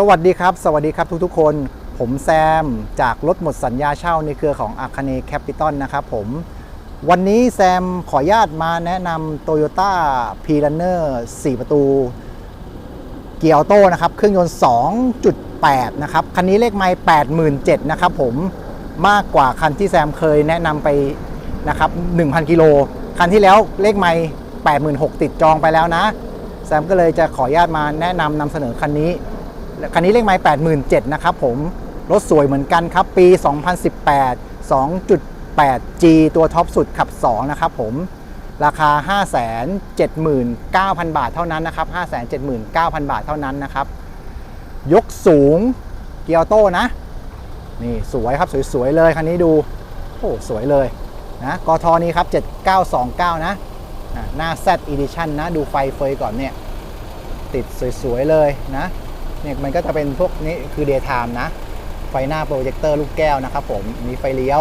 สวัสดีครับ สวัสดีครับทุกๆคน ผมแซมจากรถหมดสัญญาเช่าในเครือของอาคาเนแคปิตอลนะครับผม วันนี้แซมขออนุญาตมาแนะนำ Toyota p r u n n e r 4 ประตู เกียร์ออโต้นะครับ เครื่องยนต์ 2.8 นะครับ คันนี้เลขไมล์87,000นะครับผมมากกว่าคันที่แซมเคยแนะนำไปนะครับ 1,000 กิโล คันที่แล้วเลขไมล์86,000ติดจองไปแล้วนะ แซมก็เลยจะขออนุญาตมาแนะนำนำเสนอคันนี้ คันนี้เลขไมล์87,000นะครับผม รถสวยเหมือนกันครับ ปี 2018 2.8G ตัวท็อปสุดขับ 2 นะครับผม ราคา 579,000 บาทเท่านั้นนะครับ 579,000 บาทเท่านั้นนะครับ ยกสูงเกียร์โต้นะ นี่สวยครับสวยๆเลยคันนี้ดู โอ้สวยเลยนะกทนี้ครับ 7929 นะอะหน้า Z Edition นะ ดูไฟเฟยก่อนเนี่ย ติดสวยๆเลยนะ เนี่ยมันก็จะเป็นพวกนี้คือ daytime นะ ไฟหน้าโปรเจคเตอร์ลูกแก้วนะครับผม มีไฟเลี้ยว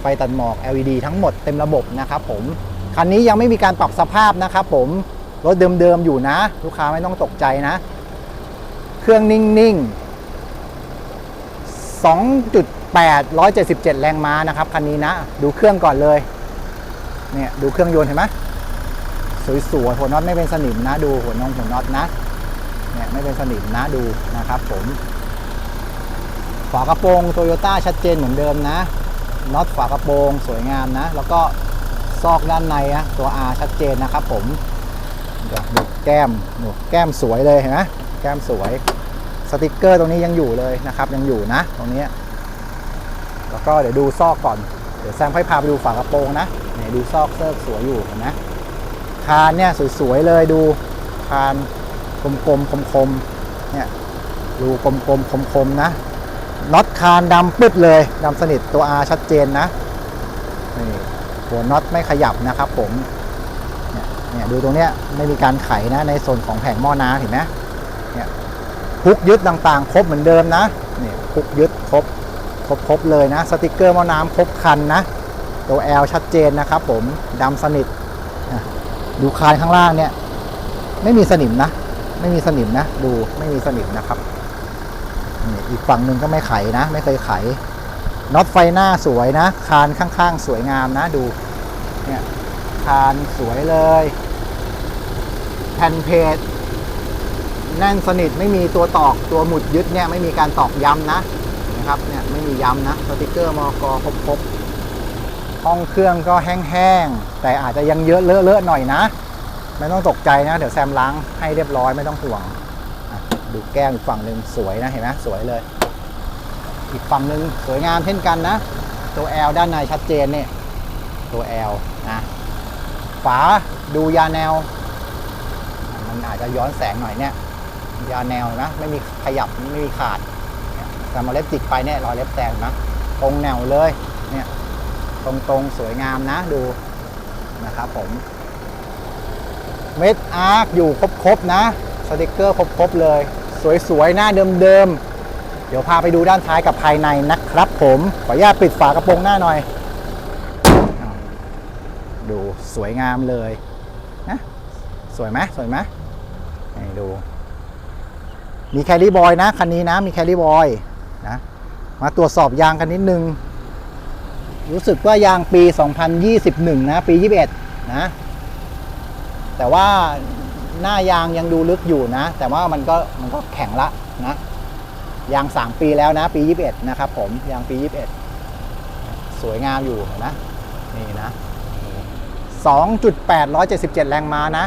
ไฟตัดหมอก LED ทั้งหมดเต็มระบบนะครับผม คันนี้ยังไม่มีการปรับสภาพนะครับผม รถเดิมๆอยู่นะ ลูกค้าไม่ต้องตกใจนะ เครื่องนิ่งๆ 2.8 177 แรงม้านะครับคันนี้นะ ดูเครื่องก่อนเลย เนี่ยดูเครื่องยนต์เห็นไหมสวยๆหัวน็อตไม่เป็นสนิมนะ ดูหัวนองหัวน็อตนะ เนี่ยไม่เป็นสนิมนะดูนะครับผมฝากระโปรงโตโยต้าชัดเจนเหมือนเดิมนะน็อตฝากระโปรงสวยงามนะ แล้วก็ซอกด้านในนะตัว R ชัดเจนนะครับผมเดี๋ยวดูแก้มดูแก้มสวยเลยเห็นไหมแก้มสวยสติกเกอร์ตรงนี้ยังอยู่เลยนะครับยังอยู่นะ ตรงนี้แล้วก็เดี๋ยวดูซอกก่อนเดี๋ยวแซมค่อยพาไปดูฝากระโปรงนะเนี่ยดูซอกเซิร์ฟสวยอยู่เห็นไหมคานเนี่ยสวยๆเลยดูคาน ลมๆคมๆเนี่ยดูกลมๆคมๆนะน็อตคานดำปึ๊ดเลยดำสนิทตัว R ชัดเจนนะนี่หัวน็อตไม่ขยับนะครับผมเนี่ยเนี่ยดูตรงเนี้ยไม่มีการไขนะในส่วนของแผงหม้อน้ำเห็นไหมเนี่ยพุกยึดต่างๆ ครบเหมือนเดิมนะนี่พุกยึดครบครบครบเลยนะ สติกเกอร์หม้อน้ำครบคันนะ ตัว L ชัดเจนนะครับผมดำสนิทดูคานข้างล่างเนี่ยไม่มีสนิมนะ ไม่มีสนิมนะ ดูไม่มีสนิมนะครับนี่อีกฝั่งหนึ่งก็ไม่ไขนะ ไม่เคยไขน็อตไฟหน้าสวยนะ คานข้างๆ สวยงามนะดูเนี่ยคานสวยเลยแผ่นเพจแน่นสนิทไม่มีตัวตอกตัวหมุดยึดเนี่ยไม่มีการตอกย้ำนะนะครับเนี่ยไม่มีย้ำนะสติกเกอร์มอกครครบๆห้องเครื่องก็แห้งๆแต่อาจจะยังเยอะเลอะๆหน่อยนะ ไม่ต้องตกใจนะเดี๋ยวแซมล้างให้เรียบร้อยไม่ต้องห่วงดูแก้มอีกฝั่งหนึ่งสวยนะเห็นไหมสวยเลย อีกฝั่งหนึ่งสวยงามเช่นกันนะ ตัว L ด้านในชัดเจนเนี่ยตัว L นะฝาดูยาแนว มันอาจจะย้อนแสงหน่อยเนี่ยยาแนวนะไม่มีขยับไม่มีขาดแต่มาเล็บจิกไปเนี่ยรอยเล็บแตงนะตรงแนวเลยเนี่ยตรงๆสวยงามนะดูนะครับผม เม็ดอาร์คอยู่ครบๆนะสติกเกอร์ครบๆเลย สวยๆ หน้าเดิมๆ เดี๋ยวพาไปดูด้านท้ายกับภายในนะครับผมขออนุญาตปิดฝากระโปรงหน้าหน่อย ดูสวยงามเลยนะสวยไหมสวยไหมนี่ดู มีแคลรี่บอยนะคันนี้นะมีแคลรี่บอยนะมาตรวจสอบยางกันนิดนึง รู้สึกว่ายางปี 2021 นะ ปี 21 นะ แต่ว่าหน้ายางยังดูลึกอยู่นะ แต่ว่ามันก็มันก็แข็งละนะยาง 3 ปีแล้วนะ ปี 21 นะครับผมยางปี 21 สวยงามอยู่นะนี่นะ 2.8 177 แรงม้านะ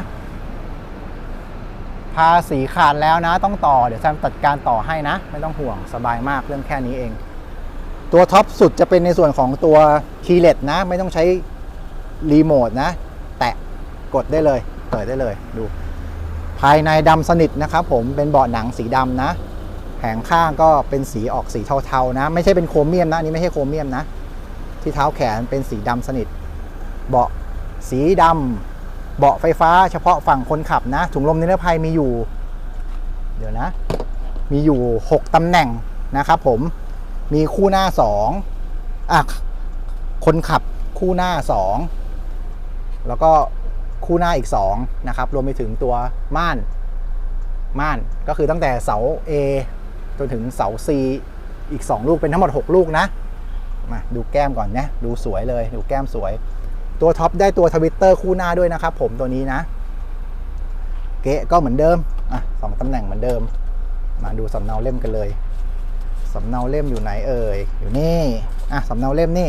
ภาษีขาดแล้วนะ ต้องต่อเดี๋ยวแซมจัดการต่อให้นะ ไม่ต้องห่วงสบายมากเรื่องแค่นี้เอง ตัวท็อปสุดจะเป็นในส่วนของตัวคีย์เลสนะ ไม่ต้องใช้รีโมทนะ แตะกดได้เลย เปิดได้เลยดู ภายในดำสนิทนะครับผมเป็นเบาะหนังสีดำนะแผงข้างก็เป็นสีออกสีเทาๆนะ ไม่ใช่เป็นโครเมียมนะอันนี้ไม่ใช่โครเมียมนะ ที่เท้าแขนเป็นสีดำสนิท เบาะสีดำเบาะไฟฟ้าเฉพาะฝั่งคนขับนะถุงลมนิรภัยมีอยู่ เดี๋ยวนะ มีอยู่ 6ตำแหน่งนะครับผมมีคู่หน้า2อะคนขับคู่หน้า 2 แล้วก็ คู่หน้าอีก2นะครับรวมไปถึงตัวม่านม่านก็คือตั้งแต่เสา A จนถึงเสา C อีก 2 ลูกเป็นทั้งหมด 6 ลูกนะมาดูแก้มก่อนนะดูสวยเลยดูแก้มสวย ตัวท็อปได้ตัวทวิตเตอร์คู่หน้าด้วยนะครับผมตัวนี้นะ เกะก็เหมือนเดิมอะสองตำแหน่งเหมือนเดิม มาดูสำเนาเล่มกันเลยสำเนาเล่มอยู่ไหนเอ่ยอยู่นี่อะสำเนาเล่มนี่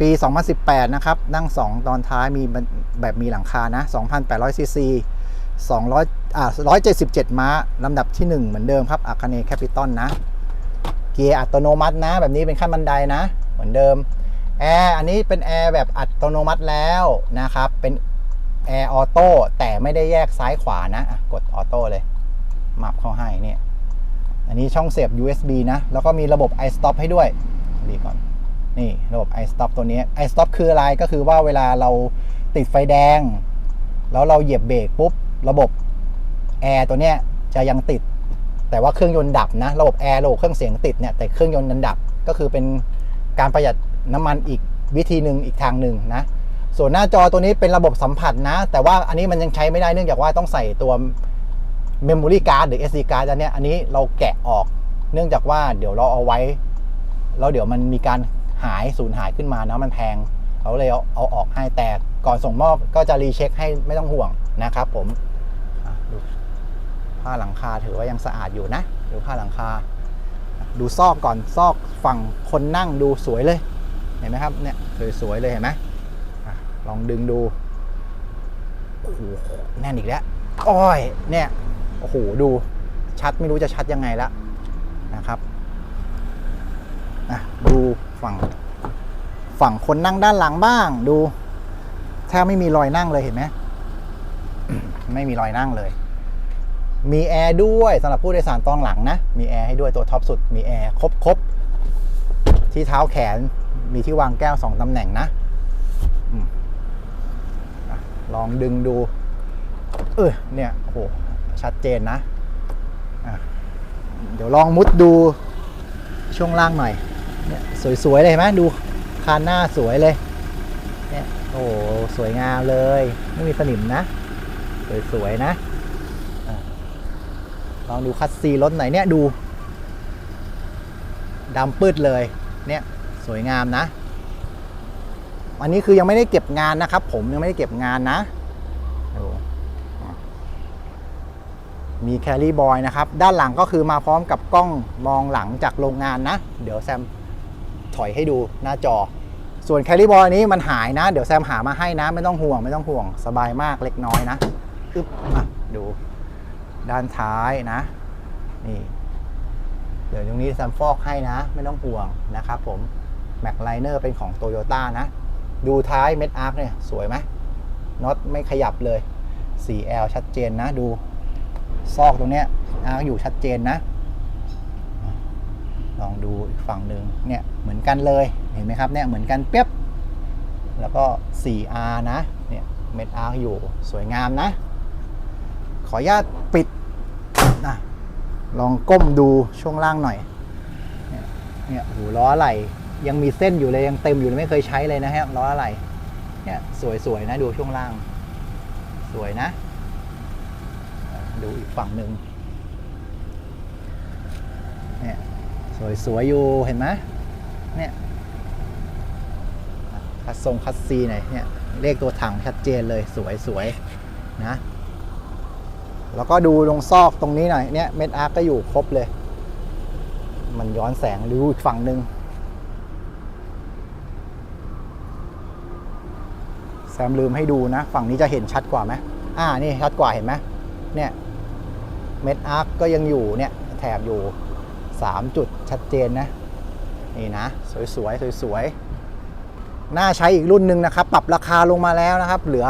ปี 2018 นะครับ นั่ง 2 ตอนท้ายมีแบบมีหลังคานะ 2,800 ซีซี 200 อ่า 177 ม้า ลำดับที่ 1 เหมือนเดิมครับอาคาเนแคปิตอลนะ เกียร์อัตโนมัตินะ แบบนี้เป็นขั้นบันไดนะ เหมือนเดิม แอร์ อันนี้เป็นแอร์แบบอัตโนมัติแล้วนะครับ เป็นแอร์ออโต้แต่ไม่ได้แยกซ้ายขวานะะกดออโต้เลย มับเข้าให้เนี่ย อันนี้ช่องเสียบ USB นะ แล้วก็มีระบบ iStop ให้ด้วย ดีก่อน นี่ระบบ iStop ตัวนี้ iStop คืออะไรก็คือว่าเวลาเราติดไฟแดง แล้วเราเหยียบเบรกปุ๊บ ระบบแอร์ตัวเนี้ยจะยังติด แต่ว่าเครื่องยนต์ดับนะ ระบบแอร์ระบบเครื่องเสียงติดเนี่ยแต่เครื่องยนต์นั้นดับก็คือเป็นการประหยัดน้ำมันอีกวิธีหนึ่งอีกทางหนึ่งนะ ส่วนหน้าจอตัวนี้เป็นระบบสัมผัสนะ แต่ว่าอันนี้มันยังใช้ไม่ได้เนื่องจากว่าต้องใส่ตัว Memory Card หรือ SD card อันเนี้ยอันนี้เราแกะออก เนื่องจากว่าเดี๋ยวเราเอาไว้ แล้วเดี๋ยวมันมีการ หายสูญหายขึ้นมาเนาะมันแพงเราเลยเอาเอาออกให้แต่ก่อนส่งมอบก็จะรีเช็คให้ไม่ต้องห่วงนะครับ ผมดูผ้าหลังคาถือว่ายังสะอาดอยู่นะดูผ้าหลังคา ดูซอกก่อนซอกฝั่งคนนั่งดูสวยเลยเห็นไหมครับเนี่ยสวยๆเลยเห็นไหมลองดึงดูโอ้โหแน่นอีกแล้วอ้อยเนี่ยโอ้โหดูชัดไม่รู้จะชัดยังไงละนะครับ ฝั่งฝั่งคนนั่งด้านหลังบ้าง ดูแทบไม่มีรอยนั่งเลยเห็นไหมไม่มีรอยนั่งเลย มีแอร์ด้วยสำหรับผู้โดยสารตอนหลังนะ มีแอร์ให้ด้วยตัวท็อปสุด มีแอร์ครบครบที่เท้าแขนมีที่วางแก้วสองตำแหน่งนะอลองดึงดู เออเนี่ยโอ้โหชัดเจนนะะเดี๋ยวลองมุดดูช่วงล่างหน่อย เนี่ยสวยๆเลยเห็นไหมดูคานหน้าสวยเลยเนี่ยโอ้โหสวยงามเลย ไม่มีสนิมนะ สวยๆนะอะลองดูคัสซีรถไหนเนี่ยดูดำปืดเลย เนี่ยสวยงามนะ อันนี้คือยังไม่ได้เก็บงานนะครับ ผมยังไม่ได้เก็บงานนะมีแคลรี่บอยนะครับ ด้านหลังก็คือมาพร้อมกับกล้องมองหลังจากโรงงานนะ เดี๋ยวแซม ถอยให้ดูหน้าจอ ส่วนแครี่บอยนี้มันหายนะ เดี๋ยวแซมหามาให้นะ ไม่ต้องห่วงไม่ต้องห่วงสบายมากเล็กน้อยนะอึ๊บอะดู ด้านท้ายนะ นี่ เดี๋ยวตรงนี้แซมฟอกให้นะ ไม่ต้องห่วงนะครับผมแม็กไลเนอร์เป็นของโตโยต้านะ ดูท้ายเม็ดอาร์คเนี่ย สวยไหมน็อตไม่ขยับเลย 4L ชัดเจนนะ ดู ซอกตรงเนี้ยอาร์คอยู่ชัดเจนนะ ลองดูอีกฝั่งหนึ่งเนี่ยเหมือนกันเลยเห็นไหมครับเนี่ยเหมือนกันเปียบแล้วก็ 4R นะเนี่ยเม็ดอาร์อยู่สวยงามนะ ขออนุญาตปิดนะลองก้มดูช่วงล่างหน่อยเนี่ยหูล้อไหลยังมีเส้นอยู่เลยยังเต็มอยู่ไม่เคยใช้เลยนะฮะล้ออะไหลเนี่ยสวยๆนะดูช่วงล่าง สวยนะ ดูอีกฝั่งหนึ่งเนี่ย สวยๆอยู่เห็นไหมเนี่ยคัดทรงคัดซีหน่อยเนี่ยเลขตัวถังชัดเจนเลยสวยๆนะแล้วก็ดูตรงซอกตรงนี้หน่อยเนี่ยเม็ดอาร์ก็อยู่ครบเลย มันย้อนแสงดูอีกฝั่งหนึ่งแซมลืมให้ดูนะ ฝั่งนี้จะเห็นชัดกว่าไหมอ่านี่ชัดกว่าเห็นไหมเนี่ยเม็ดอาร์คก็ยังอยู่เนี่ยแถบอยู่ 3 จุดชัดเจนนะ นี่นะ สวยๆ สวยๆ น่าใช้อีกรุ่นหนึ่งนะครับ ปรับราคาลงมาแล้วนะครับ เหลือ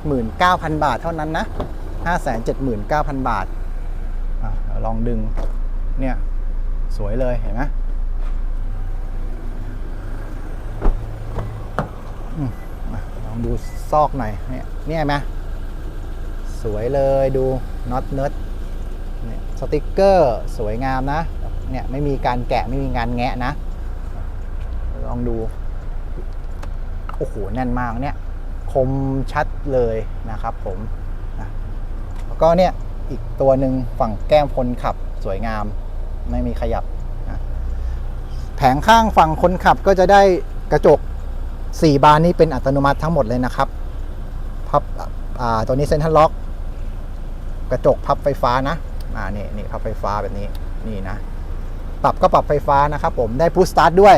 579,000 บาทเท่านั้นนะ 579,000 บาทอะเดี๋ยวลองดึง เนี่ย สวยเลยเห็นไหมลองดูซอกหน่อย เนี่ยเนี่ยไหมสวยเลยดูน็อตเนิร์ด สติกเกอร์สวยงามนะ เนี่ยไม่มีการแกะไม่มีงานแงะนะ ลองดู โอ้โห แน่นมากเนี่ย คมชัดเลยนะครับผมนะแล้วก็เนี่ย อีกตัวหนึ่งฝั่งแก้มคนขับสวยงาม ไม่มีขยับนะแผงข้างฝั่งคนขับก็จะได้กระจก 4 บานนี้เป็นอัตโนมัติทั้งหมดเลยนะครับพับตัวนี้เซ็นทรัลล็อก กระจกพับไฟฟ้านะ อ่านี่นี่พับไฟฟ้าแบบนี้นี่นะ ปรับก็ปรับไฟฟ้านะครับผมได้พุชสตาร์ทด้วย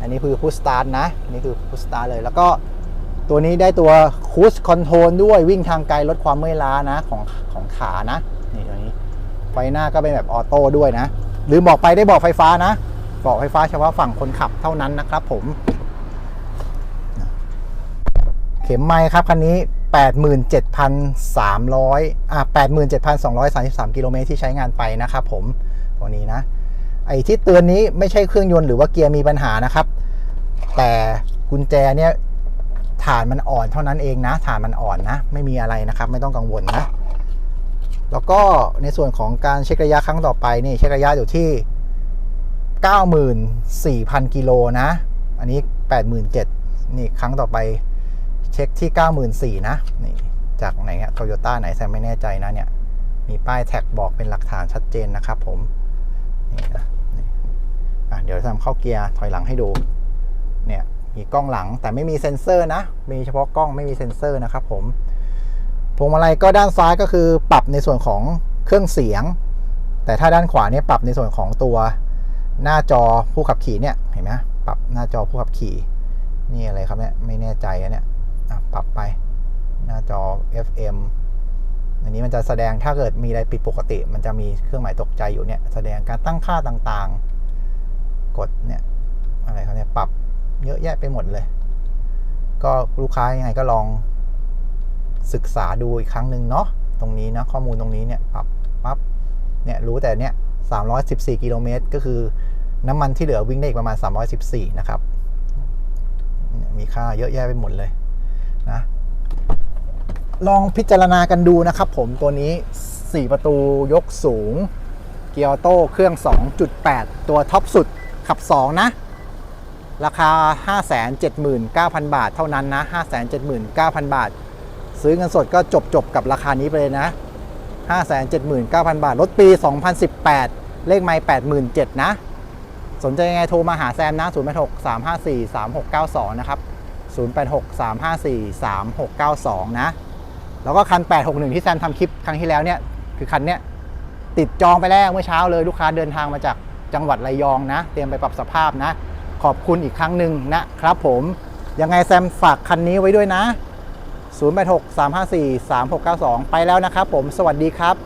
อันนี้คือพุชสตาร์ทนะนี่คือพุชสตาร์ทเลย แล้วก็ตัวนี้ได้ตัวคูสคอนโทรลด้วยวิ่งทางไกลลดความเมื่อยล้านะของของขานะนี่ตัวนี้ไฟหน้าก็เป็นแบบออโต้ด้วยนะ หรือบอกไปได้บอกไฟฟ้านะบอกไฟฟ้าเฉพาะฝั่งคนขับเท่านั้นนะครับผม เข็มไม้ครับคันนี้ 87,300อ่า87,233 กิโลเมตรที่ใช้งานไปนะครับผมตัวนี้นะ ไอ้ที่เตือนนี้ไม่ใช่เครื่องยนต์หรือว่าเกียร์มีปัญหานะครับ แต่กุญแจเนี่ยฐานมันอ่อนเท่านั้นเองนะฐานมันอ่อนนะ ไม่มีอะไรนะครับ ไม่ต้องกังวลนะ แล้วก็ในส่วนของการเช็คระยะครั้งต่อไปนี่เช็คระยะอยู่ที่ 94,000 กิโลนะ อันนี้ 87,000นี่ครั้งต่อไป เช็คที่ 94,000นะนี่จากไหนฮะโตโยต้าไหนแซมไม่แน่ใจนะเนี่ย มีป้ายแท็กบอกเป็นหลักฐานชัดเจนนะครับผมนี่นะนี่อะเดี๋ยวทำเข้าเกียร์ถอยหลังให้ดู เนี่ยมีกล้องหลังแต่ไม่มีเซ็นเซอร์นะ มีเฉพาะกล้องไม่มีเซ็นเซอร์นะครับผมพวงมาลัยก็ด้านซ้ายก็คือปรับในส่วนของเครื่องเสียง แต่ถ้าด้านขวาเนี่ยปรับในส่วนของตัวหน้าจอผู้ขับขี่เนี่ยเห็นไหมปรับหน้าจอผู้ขับขี่นี่อะไรครับเนี่ยไม่แน่ใจนะเนี่ย ปรับไป หน้าจอ FM อันนี้มันจะแสดงถ้าเกิดมีอะไรผิดปกติ มันจะมีเครื่องหมายตกใจอยู่เนี่ย แสดงการตั้งค่าต่างๆ กดเนี่ยอะไรเขาเนี่ยปรับเยอะแยะไปหมดเลย ก็ลูกค้ายังไงก็ลองศึกษาดูอีกครั้งหนึ่งเนาะตรงนี้นะข้อมูลตรงนี้เนี่ยปรับปั๊บเนี่ยรู้แต่เนี่ย314 กิโลเมตรก็คือน้ำมันที่เหลือวิ่งได้อีกประมาณ 314 นะครับ มีค่าเยอะแยะไปหมดเลย นะลองพิจารณากันดูนะครับผมตัวนี้ 4 ประตูยกสูง เกียร์ออโต้เครื่อง 2.8 ตัวท็อปสุดขับ 2 นะ ราคา 579,000 บาทเท่านั้นนะ 579,000 บาท ซื้อเงินสดก็จบจบกับราคานี้ไปเลยนะ 579,000 บาท รถปี 2018 เลขไม่87,000 นะ สนใจยังไงโทรมาหาแซมนะ086 354 3692 นะครับ 086 354 3692 นะ แล้วก็คัน 861 ที่แซมทำคลิปครั้งที่แล้วเนี่ย คือคันเนี้ยติดจองไปแล้วเมื่อเช้าเลยลูกค้าเดินทางมาจากจังหวัดระยองนะ เตรียมไปปรับสภาพนะ ขอบคุณอีกครั้งหนึ่งนะครับผม ยังไงแซมฝากคันนี้ไว้ด้วยนะ 086 354 3692 ไปแล้วนะครับผม สวัสดีครับ